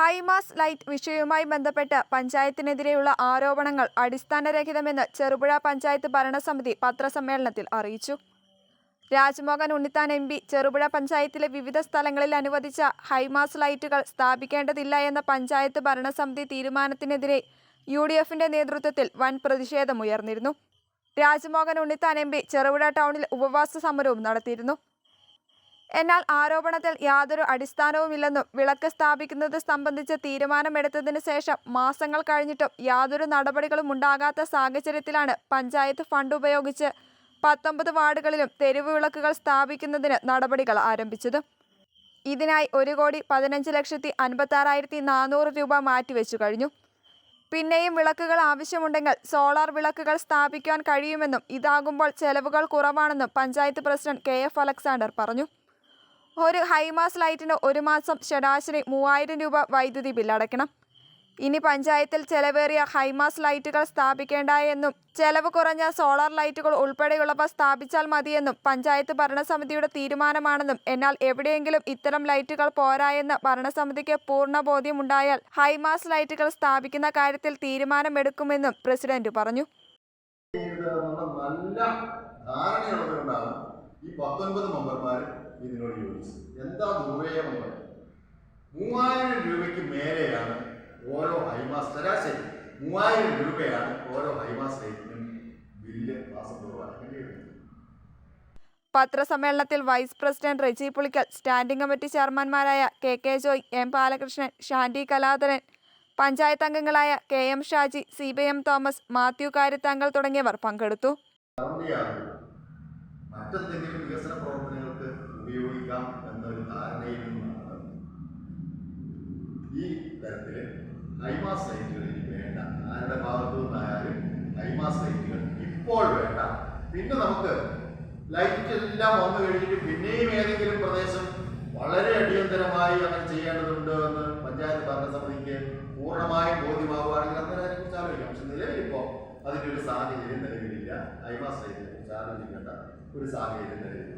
High mast light വിഷയവുമായി ബന്ധപ്പെട്ട് പഞ്ചായത്തിനെതിരെയുള്ള ആരോപണങ്ങൾ അടിസ്ഥാനരഹിതമെന്ന് ചെറുപുഴ പഞ്ചായത്ത് ഭരണസമിതി പത്രസമ്മേളനത്തിൽ അറിയിച്ചു. രാജ്മോഹൻ ഉണ്ണിത്താൻ എം പി ചെറുപുഴ പഞ്ചായത്തിലെ വിവിധ സ്ഥലങ്ങളിൽ അനുവദിച്ച ഹൈമാസ് ലൈറ്റുകൾ സ്ഥാപിക്കേണ്ടതില്ല എന്ന പഞ്ചായത്ത് ഭരണസമിതി തീരുമാനത്തിനെതിരെ യു ഡി എഫിന്റെ നേതൃത്വത്തിൽ വൻ പ്രതിഷേധമുയർന്നിരുന്നു രാജ്മോഹൻ ഉണ്ണിത്താൻ എം പി ചെറുപുഴ ടൗണിൽ ഉപവാസ സമരവും നടത്തിയിരുന്നു. എന്നാൽ ആരോപണത്തിൽ യാതൊരു അടിസ്ഥാനവുമില്ലെന്നും വിളക്ക് സ്ഥാപിക്കുന്നത് സംബന്ധിച്ച് തീരുമാനമെടുത്തതിന് ശേഷം മാസങ്ങൾ കഴിഞ്ഞിട്ടും യാതൊരു നടപടികളും ഉണ്ടാകാത്ത സാഹചര്യത്തിലാണ് പഞ്ചായത്ത് ഫണ്ട് ഉപയോഗിച്ച് പത്തൊമ്പത് വാർഡുകളിലും തെരുവ് വിളക്കുകൾ സ്ഥാപിക്കുന്നതിന് നടപടികൾ ആരംഭിച്ചത്. ഇതിനായി ഒരു കോടി പതിനഞ്ച് ലക്ഷത്തി അൻപത്താറായിരത്തി നാനൂറ് രൂപ മാറ്റിവെച്ചു കഴിഞ്ഞു. പിന്നെയും വിളക്കുകൾ ആവശ്യമുണ്ടെങ്കിൽ സോളാർ വിളക്കുകൾ സ്ഥാപിക്കാൻ കഴിയുമെന്നും ഇതാകുമ്പോൾ ചെലവുകൾ കുറവാണെന്നും panchayat president K F Alexander പറഞ്ഞു. ഒരു ഹൈമാസ് ലൈറ്റിന് ഒരു മാസം ശരാശരി മൂവായിരം രൂപ വൈദ്യുതി ബില്ലടയ്ക്കണം. ഇനി പഞ്ചായത്തിൽ ചെലവേറിയ ഹൈമാസ് ലൈറ്റുകൾ സ്ഥാപിക്കേണ്ട എന്നും ചെലവ് കുറഞ്ഞ സോളാർ ലൈറ്റുകൾ ഉൾപ്പെടെയുള്ളവ സ്ഥാപിച്ചാൽ മതിയെന്നും പഞ്ചായത്ത് ഭരണസമിതിയുടെ തീരുമാനമാണെന്നും എന്നാൽ എവിടെയെങ്കിലും ഇത്തരം ലൈറ്റുകൾ പോരായെന്ന് ഭരണസമിതിക്ക് പൂർണ ബോധ്യമുണ്ടായാൽ ഹൈമാസ് ലൈറ്റുകൾ സ്ഥാപിക്കുന്ന കാര്യത്തിൽ തീരുമാനമെടുക്കുമെന്നും പ്രസിഡന്റ് പറഞ്ഞു. നല്ല ഈ പത്തൊൻപത് മെമ്പർമാർ ഇതിനോട് യോജിച്ചത് എന്താ ദുർവ്യയം മൂവായിരം രൂപയ്ക്ക് മേലെയാണ് ഓരോ ഹൈമാസ് ശരാശരി മൂവായിരം രൂപയാണ് ഓരോ ഹൈമാസ് റേറ്റിനും ബില്ല് മാസം തോറും പത്രസമ്മേളനത്തിൽ vice president Reji Pulickal standing committee ചെയർമാൻമാരായ K K Joy M Balakrishnan Shandy Kaladharan panchayat അംഗങ്ങളായ K M Shaji C B M Thomas Mathew കാര്യത്താങ്കൾ തുടങ്ങിയവർ പങ്കെടുത്തു. മറ്റെന്തെങ്കിലും വികസന പ്രവർത്തനങ്ങൾക്ക് ഉപയോഗിക്കാം എന്നൊരു ധാരണയിൽ നിന്നാണ് ഈ തരത്തിൽ ഹൈമാസ് സൈറ്റുകൾ ഇനി വേണ്ട. ആരുടെ ഭാഗത്തു നിന്നായാലും ഹൈമാസ് സൈറ്റുകൾ ഇപ്പോൾ വേണ്ട. പിന്നെ നമുക്ക് ലൈറ്റ് എല്ലാം വന്നു കഴിഞ്ഞിട്ട് പിന്നെയും ഏതെങ്കിലും പ്രദേശം വളരെ അടിയന്തരമായി അങ്ങനെ ചെയ്യേണ്ടതുണ്ട് എന്ന് പഞ്ചായത്ത് ഭരണസമിതിക്ക് പൂർണമായും ബോധ്യമാവുകയാണെങ്കിൽ അന്നേരം അതിനെക്കുറിച്ച് ആലോചിക്കാം. പക്ഷെ നിലവിലിപ്പോൾ അതിന്റെ ഒരു സാഹചര്യം നിലവിലില്ല. ഹൈമാസ് സൈറ്റിനെ കുറിച്ച് ആലോചിക്കേണ്ട ഒരു സാഹചര്യം നിലവിലില്ല.